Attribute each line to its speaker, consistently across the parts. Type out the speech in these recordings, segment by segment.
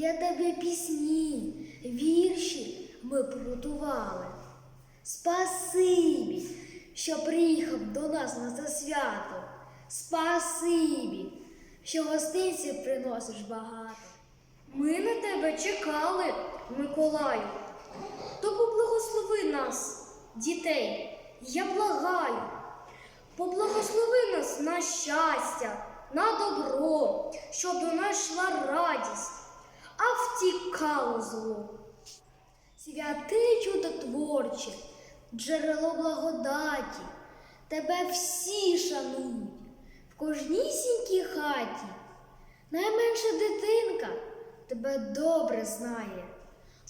Speaker 1: для тебе пісні, вірші ми приготували. Спасибі, що приїхав до нас на це свято. Спасибі, що гостинців приносиш багато. Ми на тебе чекали, Миколаю. То поблагослови нас, дітей, я благаю. Поблагослови нас на щастя, на добро, щоб до нас йшла радість, а втікало зло. Святий чудотворче, джерело благодаті, тебе всі шанують в кожнісінькій хаті. Найменша дитинка тебе добре знає.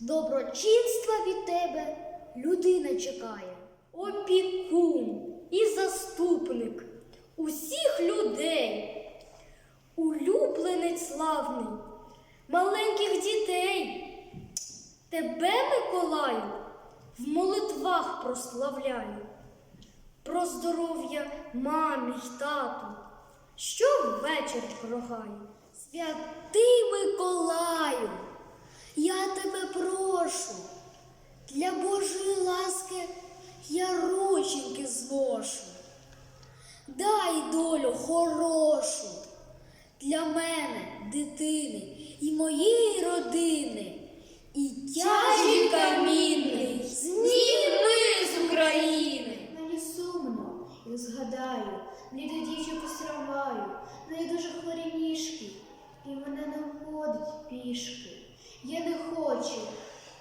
Speaker 1: Доброчинства від тебе людина чекає. Опікун і заступник усіх людей, улюбленець славний, маленьких дітей. Тебе, Миколаю, в молитвах прославляю. Про здоров'я мамі й тату, що ввечері прохаю. Святий Миколаю, я тебе прошу, для Божої ласки я рученьки зложу. Дай долю хорошу для мене, дитини і моєї родини. І тяжі камінний зніми з України.
Speaker 2: Мені сумно, я згадаю, бліду дівчинку страваю, неї дуже хворі ніжки, і вона не ходить пішки. Я не хочу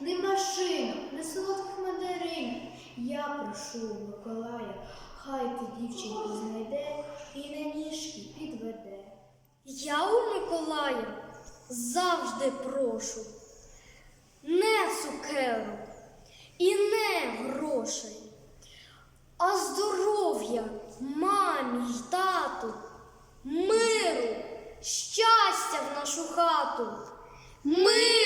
Speaker 2: ні машину, ні солодких мандарин. Я прошу Миколая, хай ту дівчинку знайде і на ніжки підведе.
Speaker 1: Я у Миколая завжди прошу. Не цукеру і не грошей, а здоров'я мамі й тату, миру, щастя в нашу хату, всій